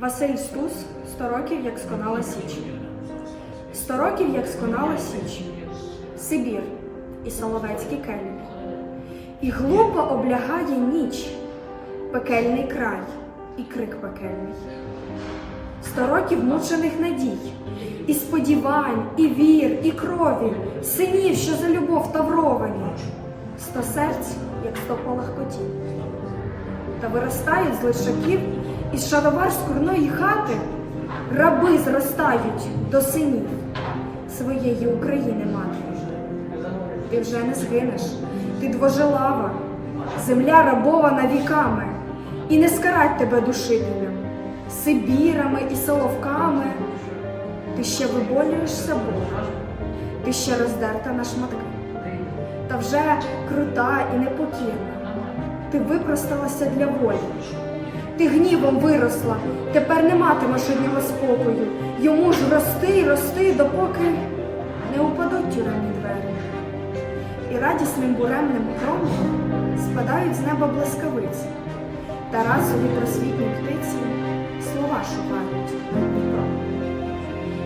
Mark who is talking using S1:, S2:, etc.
S1: Василь Стус сто років, як сконала Січ. Сто років, як сконала Січ, Сибір і Соловецькі келі. І глупо облягає ніч, пекельний край і крик пекельний. Сто років мучених надій, і сподівань, і вір, і крові, синів, що за любов тавровані, сто серць, як сто полахкотів. Та виростають з лишаків із шаровар скурної хати, раби зростають до синів своєї України матері. Ти вже не згинеш, ти двожелава, земля рабована віками, і не скарать тебе душителям, Сибірами і соловками. Ти ще виболюєшся Бога, ти ще роздерта на шматки, та вже крута і непокірна. Ти випросталася для волі. Ти гнівом виросла, тепер не матимеш від нього спокою. Йому ж рости й рости, допоки не упадуть тюремні двері. І радісним буремним громом спадають з неба блискавиці, та разові просвітні птиці слова шукають.